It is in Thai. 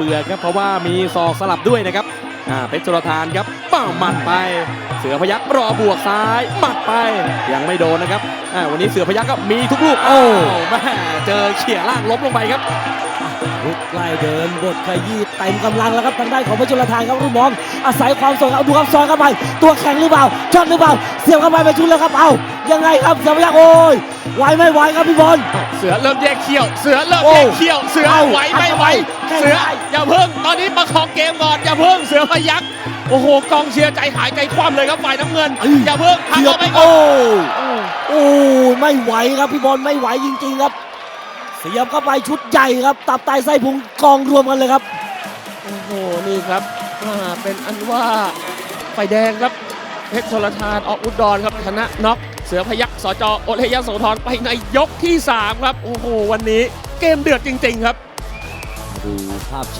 เบื่อครับเพราะว่ามีศอกสลับด้วยนะครับอ่าเพชรจลธานครับป้าหมัดไป เสือพยักรอบวกซ้ายหมัดไปยังไม่โดนนะครับอ่าวันนี้เสือพยักก็มีทุกลูกโอ้แม่เจอเขี่ยล่างล้มลงไปครับ ลุกไล่เดินบทขยี้เต็มกำลังแล้วครับทางด้านของพระจุลทานครับรุ่นน้อง อาศัยความสดเอาดูครับซอยเข้าไปตัวแข็งหรือเปล่าช็อตหรือเปล่า เสียบเข้าไปไปชุดแล้วครับเอายังไงครับเสือพยักโอ้ยไหวไม่ไหวครับพี่บอลเสือเริ่มแยกเขี้ยว เสือเริ่มโอ้แยกเขี้ยวเสือเอาไหวไม่ไหวแข้งเสือซ้ายอย่าเพิ่งตอนนี้ประคองเกมก่อนอย่าเพิ่งเสือพยักโอ้โหกองเชียร์ใจหายใจคว่ำเลยครับฝ่ายน้ำเงินอย่าเพิ่งพักเสียบเอาไปก่อโอ้นโอ้ไม่ไหวครับพี่บอลไม่ไหวจริง ๆ ครับ เสียบเข้าไปชุดใหญ่ครับ ตับไตไส้พุงกองรวมกันเลยครับ โอ้โห นี่ครับอ่าเป็นอันว่าไฟแดงครับ เพชรชลทานออกอุดรครับชนะน็อกเสือพยักสจโอเลยโสธรไปในยกที่ 3 ครับ โอ้โห วันนี้เกมเดือดจริง ๆ ครับ ดูภาพช้